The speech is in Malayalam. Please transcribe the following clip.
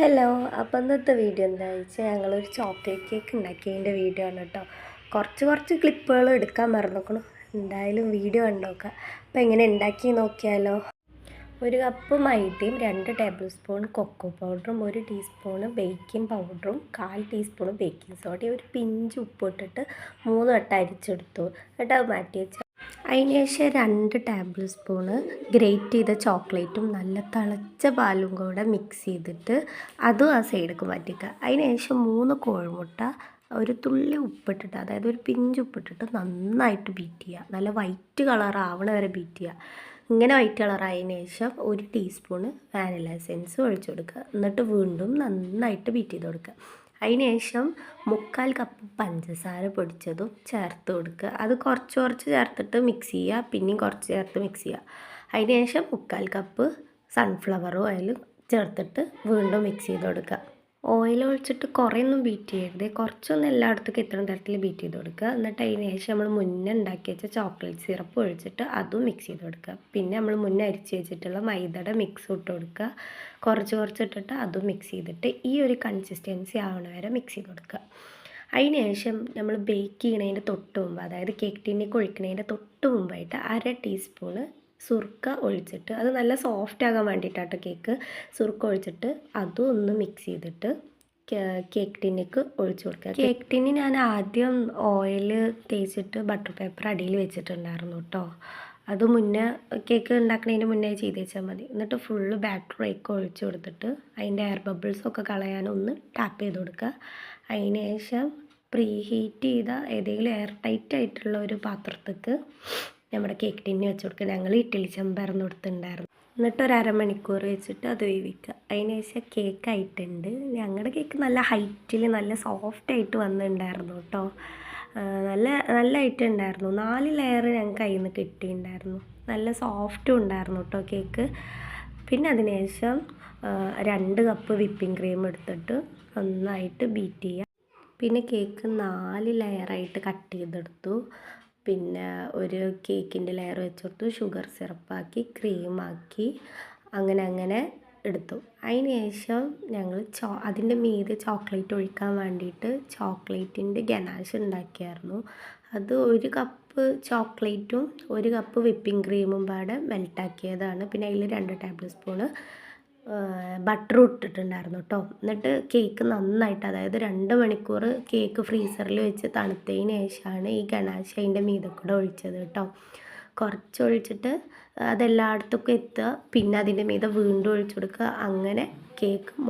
ഹലോ അപ്പം ഇന്നത്തെ വീഡിയോ എന്താ വെച്ചാൽ ഞങ്ങളൊരു ചോക്ലേറ്റ് കേക്ക് ഉണ്ടാക്കിയതിന്റെ വീഡിയോ ആണ് കേട്ടോ കുറച്ച് കുറച്ച് ക്ലിപ്പുകൾ എടുക്കാൻ മറന്നോക്കണം. എന്തായാലും വീഡിയോ കണ്ടോക്കാം. അപ്പം എങ്ങനെ ഉണ്ടാക്കി നോക്കിയാലോ? ഒരു കപ്പ് മൈദയും രണ്ട് ടേബിൾ സ്പൂൺ കൊക്കോ പൗഡറും ഒരു ടീസ്പൂണ് ബേക്കിംഗ് പൗഡറും കാൽ ടീസ്പൂൺ ബേക്കിംഗ് സോഡയും ഒരു പിഞ്ച് ഉപ്പിട്ടിട്ട് മൂന്ന് വട്ടം അരിച്ചെടുത്തു. എന്നിട്ട് അത് മാറ്റി വെച്ചാൽ അതിന് ശേഷം രണ്ട് ടേബിൾ സ്പൂണ് ഗ്രേറ്റ് ചെയ്ത ചോക്ലേറ്റും നല്ല തിളച്ച പാലും കൂടെ മിക്സ് ചെയ്തിട്ട് അതും ആ സൈഡിലേക്ക് മാറ്റിക്കുക അതിന് ശേഷം മൂന്ന് കോഴിമുട്ട ഒരു തുള്ളി ഉപ്പിട്ടിട്ട് അതായത് ഒരു പിഞ്ച് ഉപ്പിട്ടിട്ട് നന്നായിട്ട് ബീറ്റ് ചെയ്യുക. നല്ല വൈറ്റ് കളർ വരെ ബീറ്റ് ചെയ്യുക. ഇങ്ങനെ വൈറ്റ് കളറായതിന് ശേഷം ഒരു ടീസ്പൂണ് വാനില എസെൻസ് ഒഴിച്ചു കൊടുക്കുക. എന്നിട്ട് വീണ്ടും നന്നായിട്ട് ബീറ്റ് ചെയ്ത് കൊടുക്കുക. അതിന് ശേഷം മുക്കാൽ കപ്പ് പഞ്ചസാര പൊടിച്ചതും ചേർത്ത് കൊടുക്കുക. അത് കുറച്ച് കുറച്ച് ചേർത്തിട്ട് മിക്സ് ചെയ്യുക. പിന്നെയും കുറച്ച് ചേർത്ത് മിക്സ് ചെയ്യുക. അതിന് ശേഷം മുക്കാൽ കപ്പ് സൺഫ്ലവർ ഓയിൽ ചേർത്തിട്ട് വീണ്ടും മിക്സ് ചെയ്ത് കൊടുക്കുക. ഓയിൽ ഒഴിച്ചിട്ട് കുറേയൊന്നും ബീറ്റ് ചെയ്യരുത്. കുറച്ചൊന്നും എല്ലായിടത്തേക്കും എത്തുന്ന തരത്തിൽ ബീറ്റ് ചെയ്ത് കൊടുക്കുക. എന്നിട്ട് അതിന് ശേഷം നമ്മൾ മുന്നേ ഉണ്ടാക്കി വെച്ച ചോക്ലേറ്റ് സിറപ്പ് ഒഴിച്ചിട്ട് അതും മിക്സ് ചെയ്ത് കൊടുക്കുക. പിന്നെ നമ്മൾ മുന്നേ അരിച്ച് വെച്ചിട്ടുള്ള മൈദയുടെ മിക്സ് ഇട്ട് കൊടുക്കുക. കുറച്ച് കുറച്ച് ഇട്ടിട്ട് അതും മിക്സ് ചെയ്തിട്ട് ഈ ഒരു കൺസിസ്റ്റൻസി ആവണ വരെ മിക്സ് ചെയ്ത് കൊടുക്കുക. അതിന് ശേഷം നമ്മൾ ബേക്ക് ചെയ്യണതിന്റെ തൊട്ട് മുമ്പ് അതായത് കേക്ക് ടീനിലേക്ക് ഒഴിക്കുന്നതിന്റെ തൊട്ട് മുമ്പായിട്ട് അര ടീസ്പൂണ് സുർക്ക ഒഴിച്ചിട്ട് അത് നല്ല സോഫ്റ്റ് ആകാൻ വേണ്ടിയിട്ടാട്ടോ കേക്ക് സുർക്ക ഒഴിച്ചിട്ട് അതും ഒന്ന് മിക്സ് ചെയ്തിട്ട് കേക്ക് ടിന്നിക്ക് ഒഴിച്ചു കൊടുക്കുക. കേക്ക് ടിന്നി ഞാൻ ആദ്യം ഓയിൽ തേച്ചിട്ട് ബട്ടർ പേപ്പർ അടിയിൽ വെച്ചിട്ടുണ്ടായിരുന്നു കേട്ടോ അത് മുന്നേ കേക്ക് ഉണ്ടാക്കുന്നതിന് മുന്നേ ചെയ്ത് വെച്ചാൽ മതി. എന്നിട്ട് ഫുള്ള് ബാറ്ററൊക്കെ ഒഴിച്ചു കൊടുത്തിട്ട് അതിന്റെ എയർ ബബിൾസൊക്കെ കളയാനൊന്ന് ടാപ്പ് ചെയ്ത് കൊടുക്കുക. അതിന് ശേഷം പ്രീ ഹീറ്റ് ചെയ്ത ഏതെങ്കിലും എയർ ടൈറ്റ് ആയിട്ടുള്ള ഒരു പാത്രത്തേക്ക് നമ്മുടെ കേക്ക് ടിന്നി വെച്ച് കൊടുക്കുക. ഞങ്ങൾ ഇഡ്ഡലി ചെമ്പായിരുന്നു കൊടുത്തിട്ടുണ്ടായിരുന്നു. എന്നിട്ട് ഒരു അരമണിക്കൂർ വെച്ചിട്ട് അത് വേവിക്കുക. അതിന് ശേഷം കേക്ക് ആയിട്ടുണ്ട്. ഞങ്ങളുടെ കേക്ക് നല്ല ഹൈറ്റിൽ നല്ല സോഫ്റ്റ് ആയിട്ട് വന്നിട്ടുണ്ടായിരുന്നു കേട്ടോ. നല്ല നല്ല ഐറ്റം ഉണ്ടായിരുന്നു. നാല് ലെയർ ഞങ്ങൾക്ക് കയ്യിൽ നിന്ന് കിട്ടിയിട്ടുണ്ടായിരുന്നു. നല്ല സോഫ്റ്റും ഉണ്ടായിരുന്നു കേട്ടോ കേക്ക് പിന്നെ അതിന് ശേഷം രണ്ട് കപ്പ് വിപ്പിംഗ് ക്രീം എടുത്തിട്ട് നന്നായിട്ട് ബീറ്റ് ചെയ്യുക. പിന്നെ കേക്ക് നാല് ലെയറായിട്ട് കട്ട് ചെയ്തെടുത്തു. പിന്നെ ഒരു കേക്കിന്റെ ലെയർ വെച്ച് കൊടുത്തു. ഷുഗർ സിറപ്പാക്കി ക്രീമാക്കി അങ്ങനെ അങ്ങനെ എടുത്തു. അതിന് ശേഷം ഞങ്ങൾ ചോ അതിന്റെ മീതെ ചോക്ലേറ്റ് ഒഴിക്കാൻ വേണ്ടിയിട്ട് ചോക്ലേറ്റിന്റെ ഗനാഷ് ഉണ്ടാക്കിയായിരുന്നു. അത് ഒരു കപ്പ് ചോക്ലേറ്റും ഒരു കപ്പ് വിപ്പിംഗ് ക്രീമും പാടെ മെൽട്ടാക്കിയതാണ് പിന്നെ അതിൽ രണ്ട് ടേബിൾ സ്പൂണ് ബട്ടർ ഇട്ടിട്ടുണ്ടായിരുന്നു കേട്ടോ എന്നിട്ട് കേക്ക് നന്നായിട്ട് അതായത് രണ്ട് മണിക്കൂർ കേക്ക് ഫ്രീസറിൽ വെച്ച് തണുത്തതിന് ശേഷമാണ് ഈ ഗണാശ അതിന്റെ മീതെ കൂടെ ഒഴിച്ചത് കേട്ടോ കുറച്ച് ഒഴിച്ചിട്ട് അതെല്ലായിടത്തേക്കും എത്തുക പിന്നെ അതിന്റെ മീതെ വീണ്ടും ഒഴിച്ചു കൊടുക്കുക അങ്ങനെ കേക്ക്